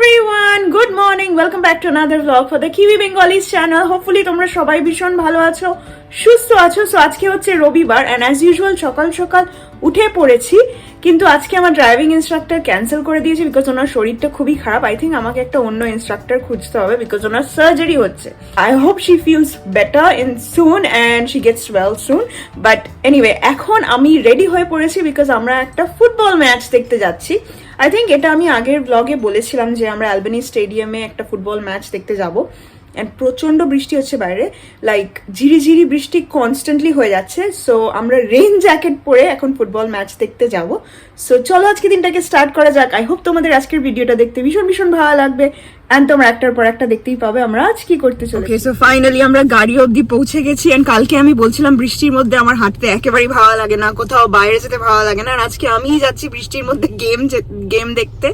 Everyone good morning welcome back to another blog for the Kiwi Bengalis channel hopefully তোমরা সবাই ভীষণ ভালো আছো, সুস্থ আছো। সো আজকে হচ্ছে রবিবার অ্যান্ড অ্যাজ ইউজুয়াল সকাল সকাল উঠে পড়েছি। কিন্তু আজকে আমার ড্রাইভিং ইনস্ট্রাক্টর ক্যান্সেল করে দিয়েছে বিকজ ওনার শরীরটা খুবই খারাপ। আই থিঙ্ক আমাকে একটা অন্য ইনস্ট্রাক্টর খুঁজতে হবে বিকজ ওনার সার্জারি হচ্ছে। I hope she feels better in soon and she gets well soon but anyway এখন আমি রেডি হয়ে পড়েছি বিকজ আমরা একটা ফুটবল ম্যাচ দেখতে যাচ্ছি। আই থিঙ্ক এটা আমি আগের ব্লগে বলেছিলাম যে আমরা অ্যালবেনি স্টেডিয়ামে একটা ফুটবল ম্যাচ দেখতে যাব। অ্যান্ড প্রচণ্ড বৃষ্টি হচ্ছে বাইরে। লাইক ঝিরিঝিরি বৃষ্টি কনস্ট্যান্টলি হয়ে যাচ্ছে। সো আমরা রেন জ্যাকেট পরে এখন ফুটবল ম্যাচ দেখতে যাব। সো চলো আজকে দিনটাকে স্টার্ট করা যাক। আই হোপ তোমাদের আজকের ভিডিওটা দেখতে ভীষণ ভীষণ ভালো লাগবে। অ্যান্ড তোমরা একটার পর একটা দেখতেই পাবে আমরা আজ কি করতে চলেছি। সো ফাইনালি আমরা গাড়ি অবধি পৌঁছে গেছি। এন্ড কালকে আমি বলছিলাম বৃষ্টির মধ্যে আমার হাঁটতে একেবারেই ভালো লাগে না। কোথাও বাইরে যেতে ভালো লাগে না। আর আজকে আমিই যাচ্ছি বৃষ্টির মধ্যে গেম গেম দেখতে।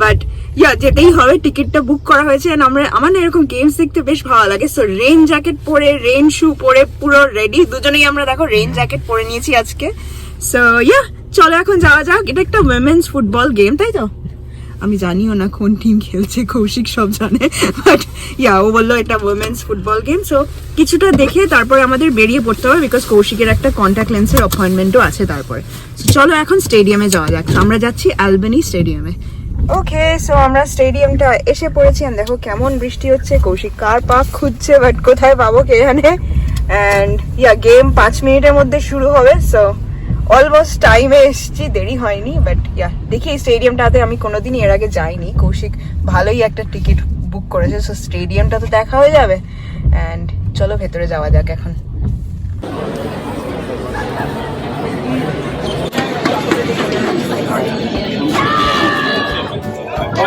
বাট ইয়া যেতেই হবে টিকিটটা বুক করা হয়েছে এন্ড আমরা, আমার এরকম গেমস দেখতে বেশ ভালো লাগে। সো রেন জ্যাকেট পরে রেন শু পরে, পুরো রেডি দুজনেই আমরা, দেখো রেন জ্যাকেট পরে নিয়েছি আজকে। সো ইয়া চলো এখন যাওয়া যাক। এটা একটা উইমেন্স ফুটবল গেম তাই তো? আমি জানিও না কোন টিম খেলছে, কৌশিক সব জানে। বাট ইয়া ও বলল এটা উইমেন্স ফুটবল গেম সো কিছুটা দেখে তারপরে আমাদের বেরিয়ে পড়তে হবে বিকজ কৌশিকের একটা কন্ট্যাক্ট লেন্সের অ্যাপয়েন্টমেন্টও আছে তারপরে। চলো এখন স্টেডিয়ামে যাওয়া যাক। আমরা যাচ্ছি অ্যালবেনি স্টেডিয়ামে ওকে সো আমরা স্টেডিয়ামটা এসে পড়েছি দেখো কেমন বৃষ্টি হচ্ছে, কৌশিক কার পাক খুঁজছে বাট কোথায় পাবো কে জানে? অ্যান্ড ইয়া গেম পাঁচ মিনিটের মধ্যে শুরু হবে সো অলমোস্ট টাইমে এসেছি, দেরি হয়নি বাট ইয়া দেখি স্টেডিয়ামটাতে আমি কোনোদিনই এর আগে যাইনি। কৌশিক ভালোই একটা টিকিট বুক করেছে সো স্টেডিয়ামটা তো দেখা হয়ে যাবে। অ্যান্ড চলো ভেতরে যাওয়া যাক এখন। So,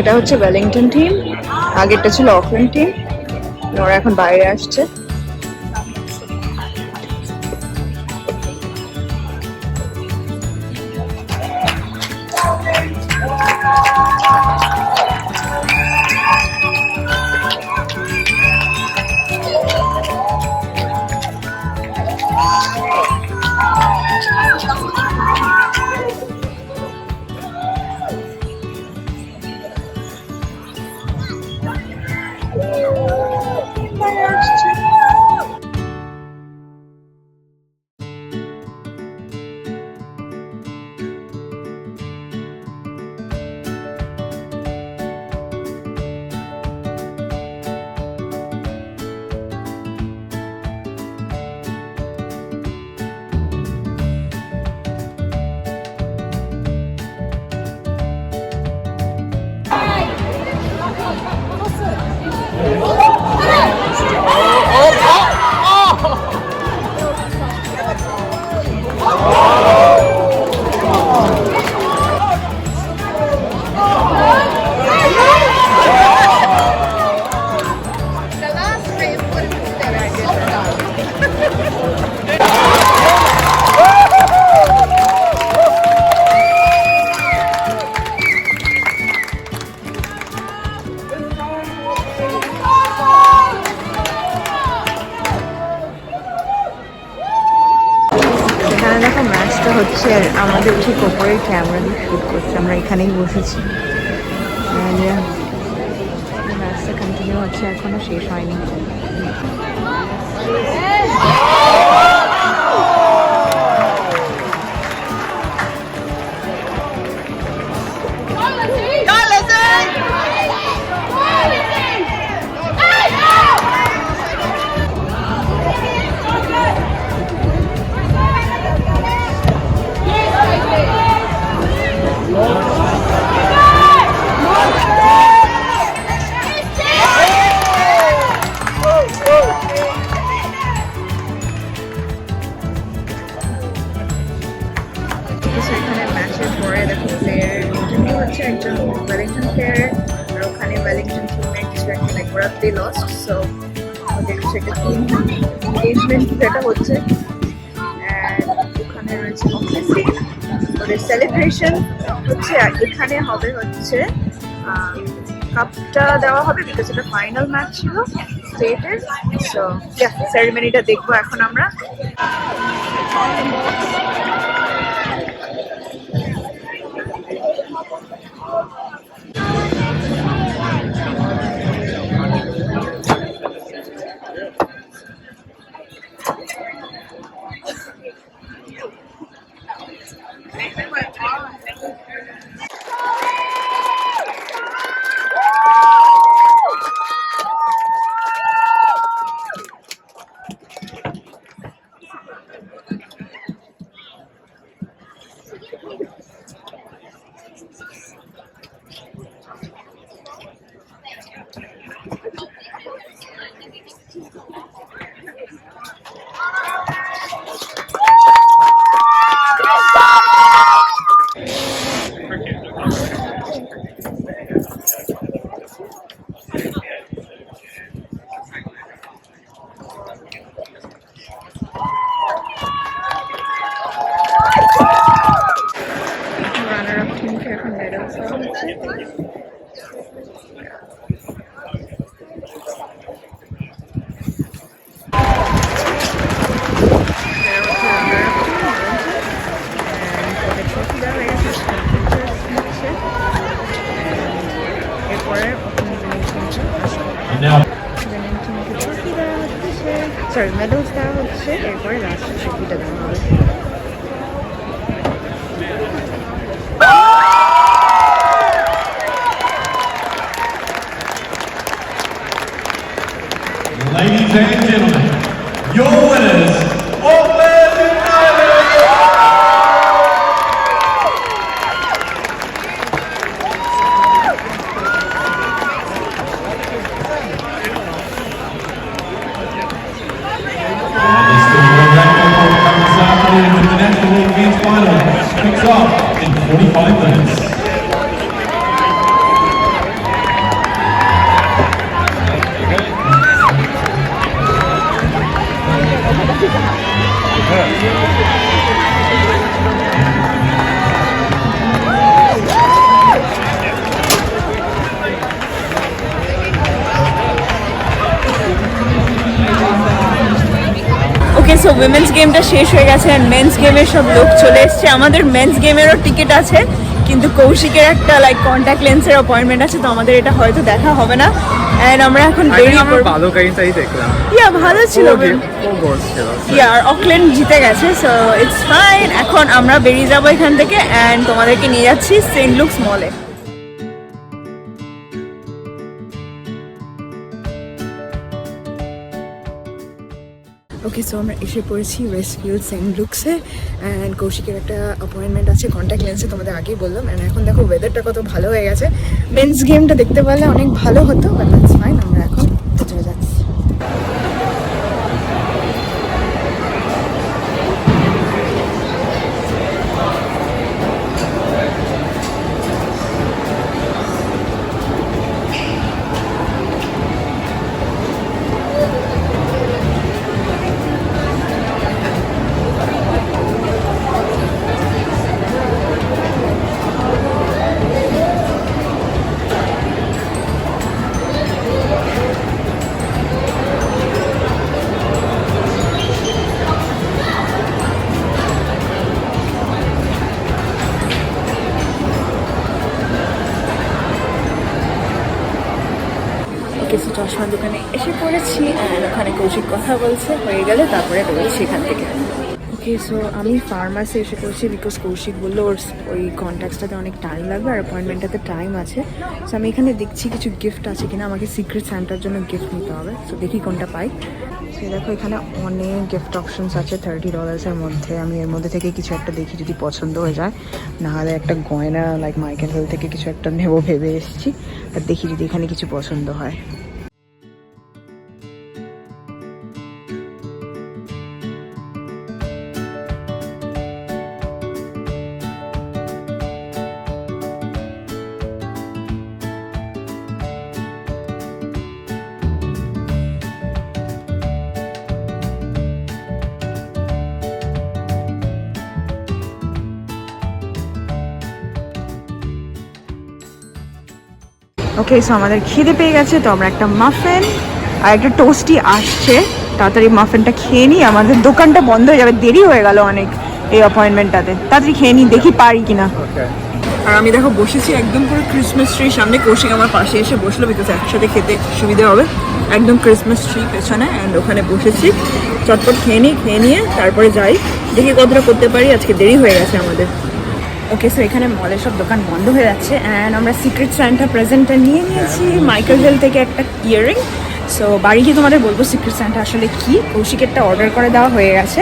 এটা হচ্ছে ওয়েলিংটন টিম আগেরটা ছিল অকল্যান্ড টিম ওরা এখন বাইরে আসছে। হচ্ছে আমাদের ঠিক ওপরে ক্যামেরা দিয়ে শুট করছে, আমরা এখানেই বসেছি। রাস্তা কন্টিনিউ হচ্ছে, এখনও শেষ হয়নি। ওদের হচ্ছে এখানে হবে হচ্ছে কাপটা দেওয়া হবে বিকজ এটা ফাইনাল ম্যাচ ছিল স্টেটের সো সেরেমনিটা দেখব এখন আমরা। day. সো উইমেন্স গেমটা শেষ হয়ে গেছে অ্যান্ড মেন্স গেমের সব লোক চলে এসছে। আমাদের মেন্স গেমেরও টিকিট আছে কিন্তু কৌশিকের একটা লাইক কন্ট্যাক্ট লেন্সের অ্যাপয়েন্টমেন্ট আছে তো আমাদের এটা হয়তো দেখা হবে না। অ্যান্ড আমরা এখন বেরিয়ে পড়ব ভালো গাড়িটাই দেখলাম। ইয়া ভালো ছিল ইয়ার অকল্যান্ড জিতে গেছে সো ইটস ফাইন এখন আমরা বেরিয়ে যাব এখান থেকে অ্যান্ড তোমাদেরকে নিয়ে যাচ্ছি সেন্ট লুকস মলে ওকে সো আমরা এসে পড়েছি ওয়েস্টফিল্ড সেন্ট লুকসে অ্যান্ড কৌশিকের একটা অ্যাপয়েন্টমেন্ট আছে কন্ট্যাক্ট লেন্সে তোমাদের আগেই বললাম অ্যান্ড এখন দেখো ওয়েদারটা কত ভালো হয়ে গেছে। মেন্স গেমটা দেখতে পারলে অনেক ভালো হতো বাট দ্যাটস ফাইন আমরা কিছু চশমার দোকানে এসে পড়েছি আর ওখানে কৌশিক কথা বলছে, হয়ে গেলে তারপরে বেরোচ্ছি এখান থেকে। ওকে সো আমি ফার্মাসি এসে পড়েছি বিকজ কৌশিক বলল ওর ওই কন্ট্যাক্টসটাতে অনেক টাইম লাগবে আর অ্যাপয়েন্টমেন্টটাতে টাইম আছে। সো আমি এখানে দেখছি কিছু গিফট আছে কিনা, আমাকে সিক্রেট স্যান্টার জন্য গিফট নিতে হবে। সো দেখি কোনটা পাই। সো দেখো, এখানে অনেক গিফট অপশনস আছে থার্টি ডলার্সের মধ্যে। আমি এর মধ্যে থেকে কিছু একটা দেখি যদি পছন্দ হয়ে যায়। নাহলে একটা গয়না লাইক মাইকেল হেল থেকে কিছু একটা নেব ভেবে এসেছি। আর দেখি যদি এখানে কিছু পছন্দ হয়। ওকে সো আমাদের খিদে পেয়ে গেছে তো আমরা একটা মাফেন আর একটা টোস্টি আসছে। তাড়াতাড়ি মাফেনটা খেয়ে নিই আমাদের দোকানটা বন্ধ হয়ে যাবে দেরি হয়ে গেল অনেক এই অ্যাপয়েন্টমেন্টটাতে তাড়াতাড়ি খেয়ে নিই দেখি পারি কিনা। আর আমি দেখো বসেছি একদম পুরো ক্রিসমাস ট্রির সামনে কৌশিক আমার পাশে এসে বসল বিকজ একসাথে খেতে সুবিধা হবে। একদম ক্রিসমাস ট্রি পেছনে অ্যান্ড ওখানে বসেছি। চটপট খেয়ে নিই খেয়ে নিয়ে তারপরে যাই। দেখি কতটা করতে পারি আজকে দেরি হয়ে গেছে আমাদের। ওকে সো এখানে মলের সব দোকান বন্ধ হয়ে যাচ্ছে অ্যান্ড আমরা সিক্রেট স্যান্টা প্রেজেন্টটা নিয়ে নিয়েছি মাইকেল হেল থেকে একটা ইয়ারিং সো বাড়ি গিয়ে তোমাদের বলব সিক্রেট স্যান্টা আসলে কী? কৌশিকেরটা অর্ডার করে দেওয়া হয়ে গেছে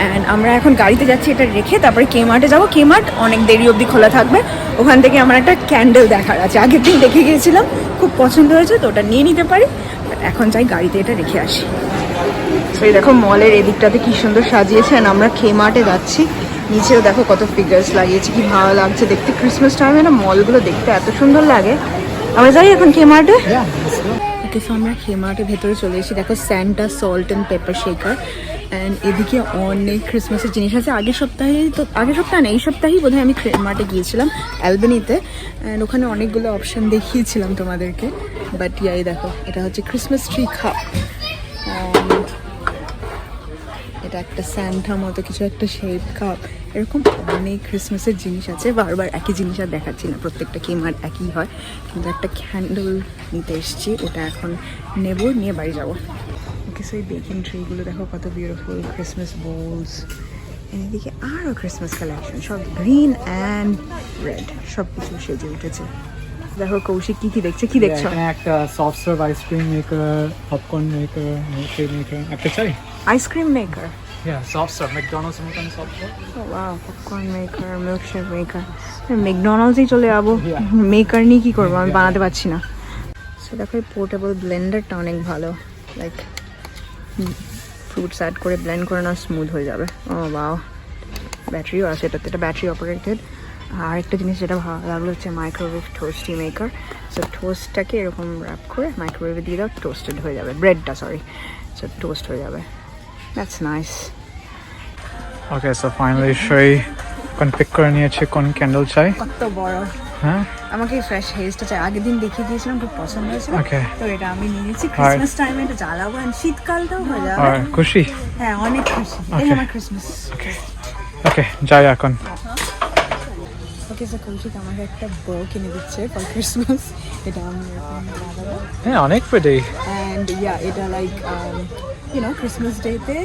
অ্যান্ড আমরা এখন গাড়িতে যাচ্ছি, এটা রেখে তারপরে কে মার্টে যাব। কে মার্ট অনেক দেরি অবধি খোলা থাকবে। ওখান থেকে আমার একটা ক্যান্ডেল দেখার আছে। আগের দিন দেখে গিয়েছিলাম, খুব পছন্দ হয়েছে তো ওটা নিয়ে নিতে পারি। এখন যাই গাড়িতে এটা রেখে আসি। তো এই দেখো মলের এদিকটাতে কি সুন্দর সাজিয়েছে আমরা খে মার্টে যাচ্ছি। নিচেও দেখো কত ফিগার্স লাগিয়েছে কি ভালো লাগছে। দেখতে ক্রিসমাস টাইমে না মলগুলো দেখতে এত সুন্দর লাগে। আমরা যাই এখন খে মার্টে ওকে সো আমরা খে মার্টের ভেতরে চলে এসেছি। দেখো Santa salt and pepper shaker and এদিকে অনেক ক্রিসমাসের জিনিস আছে। আগের সপ্তাহে তো আগের সপ্তাহে না এই সপ্তাহেই বোধহয় আমি মার্টে গিয়েছিলাম অ্যালবেনিতে অ্যান্ড ওখানে অনেকগুলো অপশান দেখিয়েছিলাম তোমাদেরকে। বাট ইয়াই দেখো এটা হচ্ছে ক্রিসমাস ট্রি খাপ এটা একটা স্যান্টা মতো কিছু একটা শেপ কাপ এরকম অনেক ক্রিসমাসের জিনিস আছে বারবার একই জিনিস আর দেখাচ্ছি না প্রত্যেকটা কেমার একই হয়। কিন্তু একটা ক্যান্ডেল নিতে এসেছি ওটা এখন নেব নিয়ে বাড়ি যাব। ওকে সেই বেকিং ট্রিগুলো দেখো কত বিউটিফুল ক্রিসমাস বোলস এদিকে আরও ক্রিসমাস কালেকশন সব গ্রিন অ্যান্ড রেড সব কিছু সেজে উঠেছে। দেখো কৌশিক কি কি দেখছে কি দেখছ? একটা soft serve ice cream maker popcorn maker maker একটা চাই? আইসক্রিম মেকার হ্যাঁ সফট সার্ভ ম্যাকডোনাল্ডস এর মতন soft serve wow popcorn maker milkshake maker ম্যাকডোনাল্ডসই চলে যাব। মেকার নিয়ে কী করব? আমি বানাতে পারছি না। সো দেখো এই পোর্টেবল ব্লেন্ডারটা অনেক ভালো। লাইক ফ্রুটস অ্যাড করে ব্লেন্ড করে না স্মুথ হয়ে যাবে। ও বাও ব্যাটারিও আছে এটাতে। এটা ব্যাটারি অপারেটেড আর একটা জিনিস যেটা ভালো লাগল হচ্ছে মাইক্রোওয়েভ টোস্টি মেকার সো টোস্টটাকে এরকম র্যাপ করে মাইক্রোওয়েভে দিয়ে দাও টোস্টেড হয়ে যাবে। ব্রেডটা সরি সো টোস্ট হয়ে যাবে। That's nice okay so finally সেই কোন পিক করে নিয়েছে কোন ক্যান্ডেল চাই? কত বড়। হ্যাঁ? আমাকে ফ্রেশ হেজটা চাই। আগের দিন দেখিয়ে দিয়েছিলাম খুব পছন্দ হয়েছিল। Okay. তো এটা আমি নিয়ে নিয়েছি ক্রিসমাস টাইমে এটা জ্বালাবো and শীতকালটাও হয়ে যাবে। আর খুশি? হ্যাঁ অনেক খুশি। এই Okay. আমার ক্রিসমাস ওকে যাই এখন। কৌশিক আমাকে একটা বো কিনে দিচ্ছে ফর ক্রিসমাস এটা আমি হ্যাঁ অনেক পেডে অ্যান্ড ইয়া এটা লাইক ইউ নো ক্রিসমাস ডেতে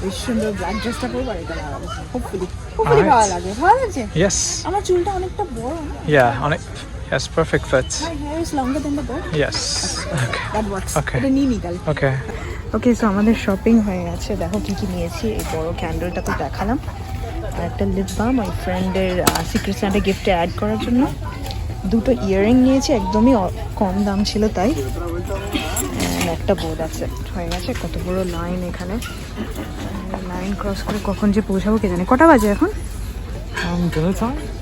বেশ সুন্দর ব্ল্যাক ড্রেসটা আর এটা লাগাবো হোপফুলি হোপফুলি ভালো লাগে ভালো লাগছে। ইয়েস আমার চুলটা অনেকটা বড় ইয়া অনেক my hair is longer than the bow yes okay that works Okay. এটা নিয়ে নিই কালকে ওকে ওকে সো আমাদের শপিং হয়ে গেছে। দেখো কি কি নিয়েছি। এই বড় ক্যান্ডেলটা তো দেখালাম। আর একটা লিপ বাম ওই ফ্রেন্ডের সিক্রেট স্যান্টা গিফটে অ্যাড করার জন্য। দুটো ইয়ারিং নিয়েছি একদমই কম দাম ছিল তাই। একটা বোর্ড আছে। হয়ে গেছে কত বড় লাইন এখানে। লাইন ক্রস করে কখন যে পৌঁছাবো কে জানে। কটা বাজে এখন?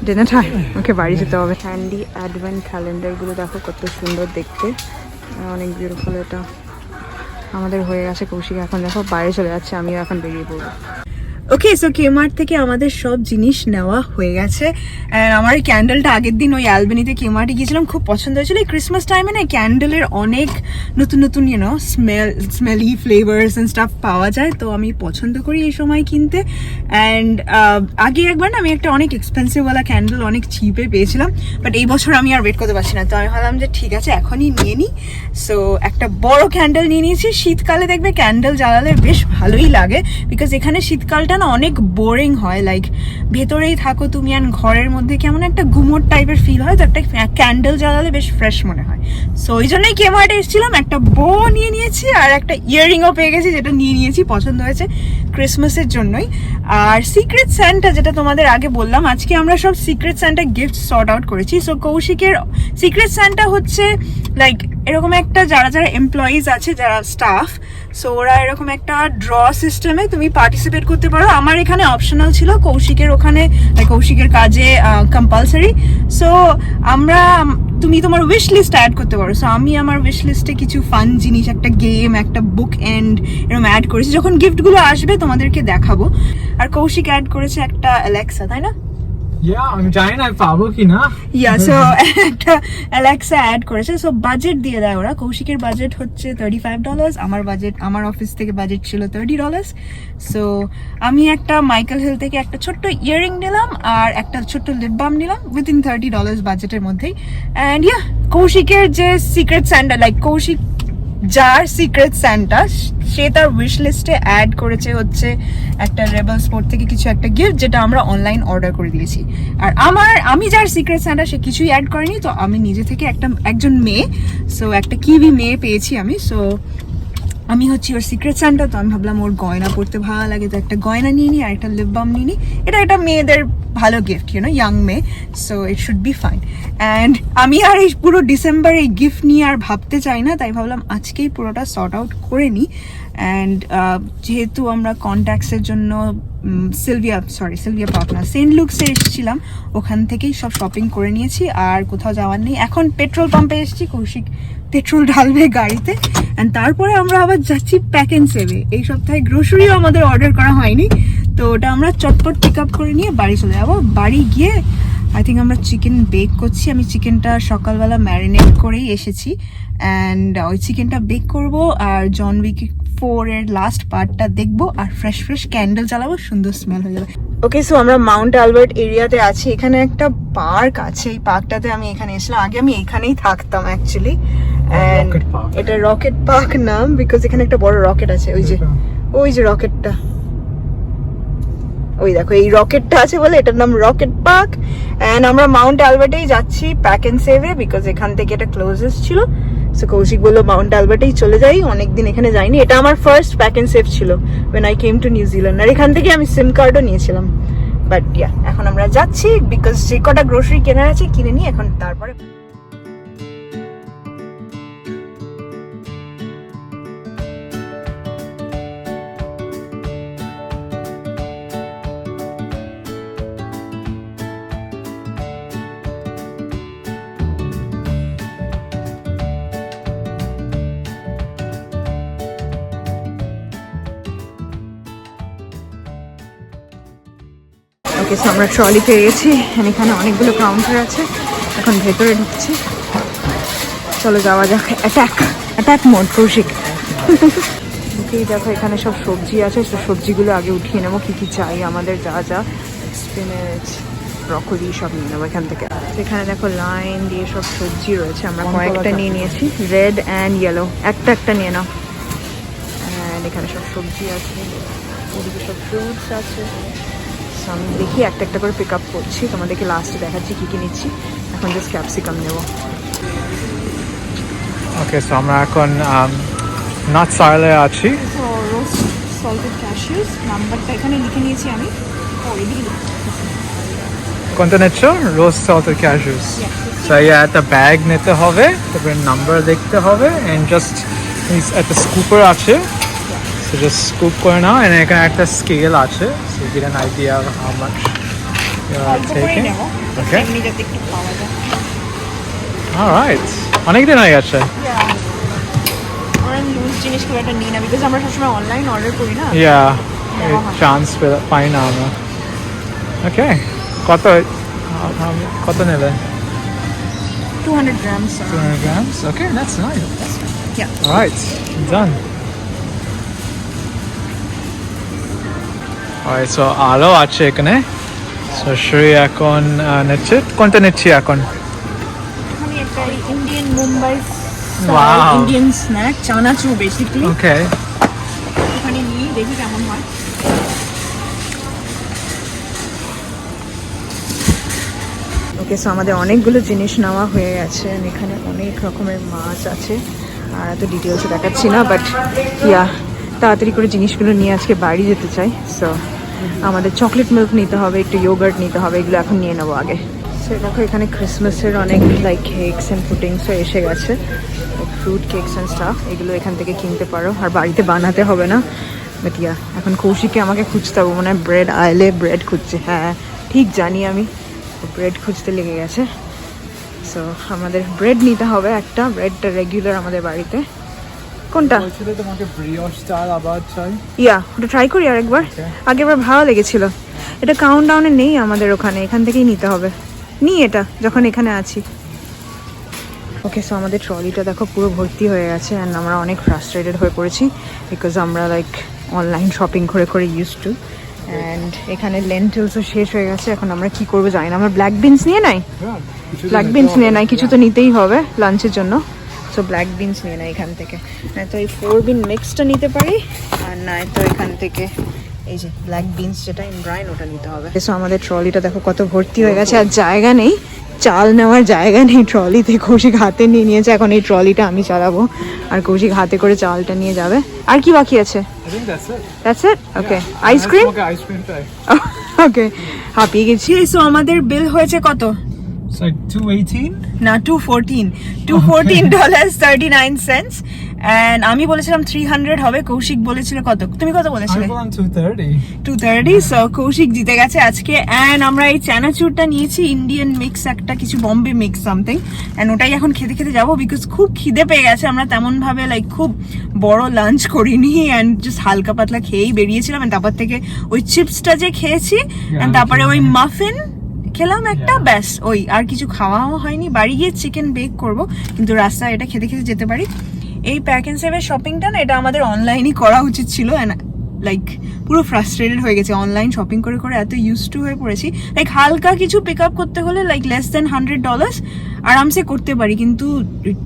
ডিনার টাইম ওকে বাড়ি যেতে হবে। হ্যান্ডি অ্যাডভেন্ট ক্যালেন্ডারগুলো দেখো কত সুন্দর দেখতে। অনেক বিউটিফুল এটা। আমাদের হয়ে গেছে কৌশিক এখন। দেখো বাইরে চলে যাচ্ছে আমিও এখন বেরিয়ে পড়ব। ওকে সো কেমার্ট থেকে আমাদের সব জিনিস নেওয়া হয়ে গেছে। আমার ক্যান্ডেলটা আগের দিন ওই অ্যালবেনিতে কেমার্টে গিয়েছিলাম, খুব পছন্দ হয়েছিল। এই ক্রিসমাস টাইমে না ক্যান্ডেলের অনেক নতুন নতুন you know smell smelly flavours and stuff পাওয়া যায়। তো আমি পছন্দ করি এই সময় কিনতে। অ্যান্ড আগে একবার না আমি একটা অনেক এক্সপেন্সিভওয়ালা ক্যান্ডেল অনেক চিপে পেয়েছিলাম। বাট এই বছর আমি আর ওয়েট করতে পারছি না। তো আমি ভাবলাম যে ঠিক আছে, এখনই নিয়ে নিই। সো একটা বড় ক্যান্ডেল নিয়ে নিয়েছি। শীতকালে দেখবে ক্যান্ডেল জ্বালালে বেশ ভালোই লাগে। বিকজ এখানে শীতকালটা না অনেক বোরিং হয় লাইক ভেতরেই থাকো তুমি আর ঘরের মধ্যে কেমন একটা গুমোট টাইপের ফিল হয় তো একটা ক্যান্ডেল জ্বালালে বেশ ফ্রেশ মনে হয়। সো ওই জন্যই কেমার্টে এসেছিলাম, একটা বো নিয়ে নিয়েছি আর একটা ইয়াররিংও পেয়ে গেছি, যেটা নিয়ে নিয়েছি, পছন্দ হয়েছে ক্রিসমাসের জন্যই। আর সিক্রেট স্যান্টা যেটা তোমাদের আগে বললাম, আজকে আমরা সব secret Santa gift sort out করেছি। সো কৌশিকের সিক্রেট স্যান্টা হচ্ছে লাইক এরকম একটা যারা যারা এমপ্লয়িজ আছে, যারা স্টাফ সো ওরা এরকম একটা ড্র সিস্টেমে তুমি পার্টিসিপেট করতে পারো। আমার এখানে অপশনাল ছিল কৌশিকের ওখানে কৌশিকের কাজে কম্পালসারি সো আমরা, তুমি তোমার উইশ লিস্ট অ্যাড করতে পারো। সো আমি আমার উইশ লিস্টে কিছু ফান জিনিস, একটা গেম একটা বুক এন্ড এরকম অ্যাড করেছি। যখন গিফটগুলো আসবে, তোমাদেরকে দেখাবো। আর কৌশিক অ্যাড করেছে একটা অ্যালেক্সা তাই না? পাবো কি না ইয়া সো একটা অ্যালেক্সা অ্যাড করেছে সো বাজেট দিয়ে দেয় ওরা। কৌশিকের বাজেট হচ্ছে থার্টি ফাইভ ডলার্স আমার বাজেট আমার অফিস থেকে বাজেট ছিল থার্টি ডলার্স সো আমি একটা মাইকেল হিল থেকে একটা ছোট্ট ইয়ারিং নিলাম, আর একটা ছোট্ট লিপ বাম নিলাম উইথিন থার্টি ডলার্স বাজেটের মধ্যেই। অ্যান্ড ইয়া কৌশিকের যে সিক্রেট স্যান্ডা লাইক কৌশিক যার সিক্রেট স্যান্টা সে তার উইশ লিস্টে অ্যাড করেছে হচ্ছে একটা রেবেল স্পোর্ট থেকে কিছু একটা গিফট যেটা আমরা অনলাইন অর্ডার করে দিয়েছি। আর আমার, আমি যার সিক্রেট স্যান্টা সে কিছুই অ্যাড করেনি, তো আমি নিজে থেকে একটা, একজন মেয়ে সো একটা কিউই মেয়ে পেয়েছি আমি সো আমি হচ্ছি ওর সিক্রেট স্যান্টা তো আমি ভাবলাম ওর গয়না পড়তে ভালো লাগে, তো একটা গয়না নিয়ে নিই আর একটা লিপ বাম নিয়ে নিই। এটা একটা মেয়েদের ভালো গিফট ইউনো ইয়াং মেয়ে so it should be fine and আমি আর এই পুরো ডিসেম্বর এই গিফট নিয়ে আর ভাবতে চাই না, তাই ভাবলাম আজকেই পুরোটা সর্ট আউট করে নিই। অ্যান্ড যেহেতু আমরা কন্ট্যাক্টসের জন্য সিলভিয়া সরি সিলভিয়া পার্ক না সেন্ট লুকসে এসেছিলাম, ওখান থেকেই সব শপিং করে নিয়েছি, আর কোথাও যাওয়ার নেই। এখন পেট্রোল পাম্পে এসেছি, কৌশিক পেট্রোল ঢালবে গাড়িতে অ্যান্ড তারপরে আমরা আবার যাচ্ছি প্যাক অ্যান্ড সেভে এই সপ্তাহে গ্রোসারিও আমাদের অর্ডার করা হয়নি, তো ওটা আমরা চটপট পিক আপ করে নিয়ে বাড়ি চলে যাব। বাড়ি গিয়ে আই থিঙ্ক আমরা চিকেন বেক করছি। আমি চিকেনটা সকালবেলা ম্যারিনেট করেই এসেছি অ্যান্ড ওই চিকেনটা বেক করব, আর জন উইক ফোর এর লাস্ট পার্টটা দেখব, আর ফ্রেশ ফ্রেশ ক্যান্ডেল জ্বালাবো, সুন্দর স্মেল হয়ে যাবে। ওকে সো আমরা মাউন্ট আলবার্ট এরিয়াতে আছি। এখানে একটা পার্ক আছে। এই পার্কটাতে আমি এখানে এসেছিলাম। আগে আমি এখানেই থাকতাম অ্যাকচুয়ালি. এটা রকেট পার্ক নাম বিকজ এখানে একটা বড় রকেট আছে ওই যে ওই যে রকেটটা ওই দেখো এই রকেটটা আছে বলে এটার নাম রকেট পার্ক এন্ড আমরা মাউন্ট অ্যালবার্টেই যাচ্ছি প্যাক এন্ড সেভে বিকজ এখান থেকে এটা ক্লোজেস ছিল। সো কৌশিক বলল মাউন্ট অ্যালবার্টেই চলে যাই অনেকদিন এখানে যাইনি। এটা আমার ফার্স্ট প্যাক এন্ড সেভ ছিল when I came to New Zealand আর এখান থেকে আমি সিম কার্ডও নিয়েছিলাম। বাট ইয়া এখন আমরা যাচ্ছি বিকজ যে কটা গ্রোসারি কেনার আছে কিনে নিই এখন তারপরে ওকে সো আমরা ট্রলি পেয়ে গেছি। এখানে অনেকগুলো কাউন্টার আছে। এখন ভেতরে ঢুকছি। চলো যাওয়া যাক। Attack attack mode Kaushik okay দেখো এখানে সব সবজি আছে। সব সবজিগুলো আগে উঠিয়ে নেব। কি কি চাই আমাদের যা যা। স্পিনেচ ব্রকলি সব নিয়ে নেব এখান থেকে। এখানে দেখো লাইন দিয়ে সব সবজি রয়েছে। আমরা কয়েকটা নিয়ে নিয়েছি। রেড অ্যান্ড ইয়েলো একটা একটা নিয়ে নাও। এখানে সব সবজি আছে। ওদিকে সব ফ্রুটস আছে। So, আমি দেখি একটা একটা করে পিক আপ করছি। তোমাদেরকে লাস্টে দেখাচ্ছি কি কি নিচ্ছি। এখন জাস্ট ক্যাপসিকাম নেব। ওকে সো আমরা এখন নর্থ সাইলে আছি। তো সল্টেড ক্যাশিউস নাম্বারটা এখানে লিখে নিয়েছি আমি। কোনটা নিচ্ছ? রোজ সল্টেড ক্যাশুস সো একটা ব্যাগ নিতে হবে তারপরে নাম্বার দেখতে হবে অ্যান্ড জাস্ট একটা স্কুপার আছে। সো জাস্ট স্কুপ করে নাও এন্ড এখানে একটা স্কেল আছে so get an idea how much you are অল্প করেই টেকিং নেব ওকে এমনি যাতে একটু পাওয়া যায় অলরাইট অনেক দিন হয়ে গেছে। আমরা লুজ জিনিস খুব একটা নিই না বিকজ আমরা সবসময় অনলাইন অর্ডার করি না। ইয়া নেওয়া হয়। চান্স পাই না আমরা ওকে কত কত নেবে? Two hundred grams 200 grams? Okay that's nice Yeah. all right. Done alright so আলো আছে এখানে। So শ্রী এখন নিচ্ছে। কোনটা নিচ্ছি এখন? ইন্ডিয়ান মুম্বাই. ইন্ডিয়ান স্ন্যাক চানাচুর বেসিক্যালি ওকে ওখানে নিয়ে দেখি কেমন হয়। ওকে সো আমাদের অনেকগুলো জিনিস নেওয়া হয়ে গেছে এখানে অনেক রকমের মাছ আছে। আর এত ডিটেলসে দেখাচ্ছি না বাট ইয়া তাড়াতাড়ি করে জিনিসগুলো নিয়ে আজকে বাড়ি যেতে চাই সো আমাদের চকলেট মিল্ক নিতে হবে, একটু ইয়োগার্ট নিতে হবে, এগুলো এখন নিয়ে নেব আগে। সো দেখো এখানে ক্রিসমাসের অনেক লাইক কেকস অ্যান্ড পুটিংসও এসে গেছে। ফ্রুট কেকস অ্যান্ড স্টাফ এগুলো এখান থেকে কিনতে পারো। আর বাড়িতে বানাতে হবে না। বাট এখন কৌশিকে আমাকে খুঁজতে হবে, মনে হয় ব্রেড আইলে ব্রেড খুঁজছে। হ্যাঁ ঠিক জানি আমি। ব্রেড খুঁজতে লেগে গেছে। সো আমাদের ব্রেড নিতে হবে একটা ব্রেডটা রেগুলার আমাদের বাড়িতে। কোনটা? বলছিল তোমাকে ব্রিওশ স্টাইল আবার চাই। ইয়া ওটা ট্রাই করি আরেকবার. আগেরবার ভালো লেগেছিল। এটা কাউন্ট ডাউনে নেই আমাদের ওখানে এখান থেকেই নিতে হবে। নি এটা যখন এখানে আছি। ওকে সো আমাদের ট্রলিটা দেখো পুরো ভর্তি হয়ে গেছে অ্যান্ড আমরা অনেক ফ্রাস্ট্রেটেড হয়ে পড়েছি বিকজ আমরা লাইক অনলাইন শপিং করে করে ইউজ টু অ্যান্ড এখানে লেন্টেলসও শেষ হয়ে গেছে এখন আমরা কি করব জানি না। আমরা ব্ল্যাক বিনস নিয়ে নাই? ব্ল্যাক বিনস নিয়ে নাই কিছু তো নিতেই হবে লাঞ্চের জন্য। সো ব্ল্যাক বিনস নিয়ে নাই এখান থেকে। নয়তো এই ফোর বিন মিক্সটা নিতে পারি আর নয়তো এখান থেকে এই যে ব্ল্যাক বিনস যেটা ইনব্রাইন ওটা নিতে হবে। সো আমাদের ট্রলিটা দেখো কত ভর্তি হয়ে গেছে আর জায়গা নেই চাল নেওয়ার জায়গা নেই ট্রলিতে। কৌশিক হাতে নিয়ে নিয়েছে এখন এই ট্রলিটা আমি চালাবো। আর কৌশিক হাতে করে চালটা নিয়ে যাবে। আর কি বাকি আছে? দ্যাটস ইট ওকে আইসক্রিম ওকে হাঁপিয়ে গেছি। সো আমাদের বিল হয়েছে কত? It's like 218. না two fourteen two fourteen dollars thirty nine cents and আমি বলেছিলাম থ্রি হান্ড্রেড হবে কৌশিক বলেছিল কত? তুমি কত বলেছিলে? I'm on 230. Two thirty so Kaushik জিতে গেছে আজকে। অ্যান্ড আমরা এই চানাচুরটা নিয়েছি ইন্ডিয়ান মিক্স একটা কিছু বম্বে মিক্স সামথিং অ্যান্ড ওটাই এখন খেতে খেতে যাব বিকজ খুব খিদে পেয়ে গেছে। আমরা তেমন ভাবে লাইক খুব বড় লাঞ্চ করিনি। অ্যান্ড জাস্ট হালকা পাতলা খেয়েই বেরিয়েছিলাম। And তারপর থেকে ওই চিপসটা যে খেয়েছি অ্যান্ড তারপরে ওই মাফিন খেলাম একটা ব্যাস ওই আর কিছু খাওয়াও হয়নি। বাড়ি গিয়ে চিকেন বেক করব কিন্তু রাস্তায় এটা খেতে খেতে যেতে পারি। এই প্যাক অ্যান্ড সেভের শপিংটা না এটা আমাদের অনলাইনই করা উচিত ছিল লাইক পুরো ফ্রাস্ট্রেটেড হয়ে গেছে। অনলাইন শপিং করে করে এত ইউজ টু হয়ে পড়েছি। লাইক হালকা কিছু পিক আপ করতে হলে like less than hundred dollars আরামসে করতে পারি। কিন্তু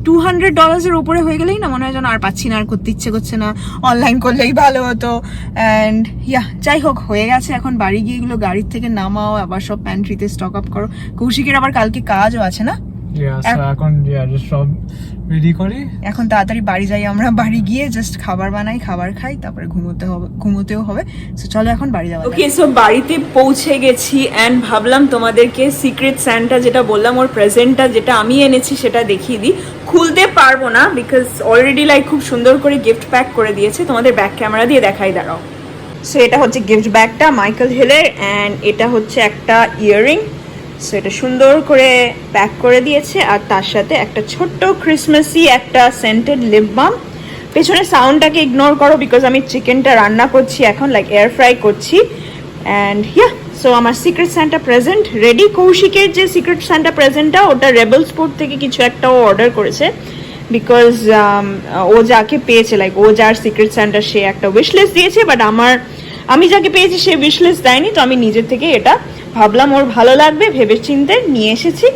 টু হান্ড্রেড ডলার্সের উপরে হয়ে গেলেই না, মনে হয় যেন আর পাচ্ছি না, আর করতে ইচ্ছে করছে না। অনলাইন করলেই ভালো হতো। অ্যান্ড ইয়া যাই হোক, হয়ে গেছে। এখন বাড়ি গিয়ে এগুলো গাড়ির থেকে নামাও, আবার সব প্যান্ট্রিতে স্টক আপ করো। কৌশিকের আবার কালকে কাজও আছে না? এখন সব ready করি। এখন তাড়াতাড়ি বাড়ি যাই আমরা বাড়ি গিয়ে জাস্ট খাবার বানাই খাবার খাই তারপরে ঘুমোতে হবে ঘুমোতেও হবে। সো চলো এখন বাড়ি যাওয়া ওকে সো বাড়িতে পৌঁছে গেছি অ্যান্ড ভাবলাম তোমাদেরকে সিক্রেট স্যান্টা যেটা বললাম ওর প্রেজেন্টটা যেটা আমি এনেছি সেটা দেখিয়ে দিই। খুলতে পারব না বিকজ অলরেডি লাইক খুব সুন্দর করে গিফট প্যাক করে দিয়েছে। তোমাদের ব্যাক ক্যামেরা দিয়ে দেখাই দাঁড়াও। সো এটা হচ্ছে গিফট ব্যাগটা মাইকেল হিলের অ্যান্ড এটা হচ্ছে একটা ইয়াররিং সো এটা সুন্দর করে প্যাক করে দিয়েছে, আর তার সাথে একটা ছোট্ট ক্রিসমাসি একটা সেন্টেড লিপ বাম পেছনে সাউন্ডটাকে ইগনোর করো বিকজ আমি চিকেনটা রান্না করছি এখন লাইক এয়ার ফ্রাই করছি। অ্যান্ড ইয়া সো আমার সিক্রেট স্যান্টা প্রেজেন্ট রেডি কৌশিকের যে সিক্রেট স্যান্টা প্রেজেন্টটা ওটা রেবেল স্পোর্ট থেকে কিছু একটা ও অর্ডার করেছে। বিকজ ও যাকে পেয়েছে লাইক ও যার সিক্রেট স্যান্টা সে একটা উইশলেস দিয়েছে বাট আমার, আমি যাকে পেয়েছি, সে উইশলেস দেয়নি, তো আমি নিজের থেকে এটা ভাবলাম ওর ভালো লাগবে ভেবে চিনতে নিয়ে এসেছি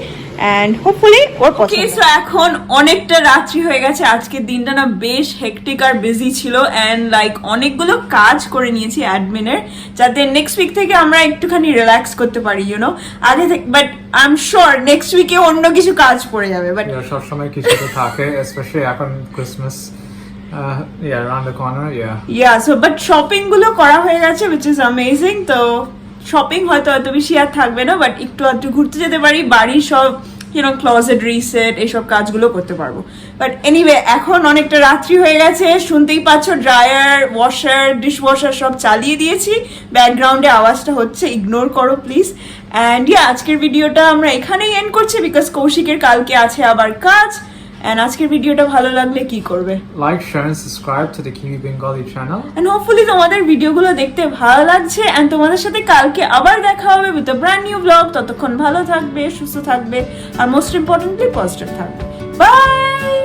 অ্যান্ড হোপফুলি ওর পছন্দ। সো এখন অনেকটা রাত্রি হয়ে গেছে আজকের দিনটা না বেশ হেকটিক আর বিজি ছিল অ্যান্ড লাইক অনেকগুলো কাজ করে নিয়েছি অ্যাডমিনের যাতে নেক্সট উইক থেকে আমরা একটুখানি রিল্যাক্স করতে পারি ইউনো আগে থেকে but I am sure next উইকে অন্য কিছু কাজ পড়ে যাবে বাট সবসময় কিছু তো থাকে স্পেশালি এখন Christmas yeah around the corner yeah. Yeah so but শপিংগুলো করা হয়ে গেছে উইচ ইজ অ্যামেজিং তো শপিং হয়তো অত বেশি আর থাকবে না বাট একটু আধটু ঘুরতে যেতে পারি, বাড়ির সব ইউনো ক্লজেট রিসেট এইসব কাজগুলো করতে পারব। বাট এনিওয়ে এখন অনেকটা রাত্রি হয়ে গেছে, শুনতেই পাচ্ছ ড্রায়ার ওয়াশার ডিশ ওয়াশার সব চালিয়ে দিয়েছি। ব্যাকগ্রাউন্ডে আওয়াজটা হচ্ছে ইগনোর করো প্লিজ অ্যান্ড ইয়া আজকের ভিডিওটা আমরা এখানেই এন্ড করছি বিকজ কৌশিকের কালকে আছে আবার কাজ। অ্যান্ড আজকের ভিডিওটা ভালো লাগলে কি করবে? Like share and subscribe to the Kiwi Bengali channel. And hopefully তোমাদের ভিডিওগুলো দেখতে ভালো লাগছে। এন্ড তোমাদের সাথে কালকে আবার দেখা হবে with a brand new blog ততক্ষণ ভালো থাকবে সুস্থ থাকবে আর মোস্ট ইম্পর্টেন্টলি পজিটিভ থাকবে। বাই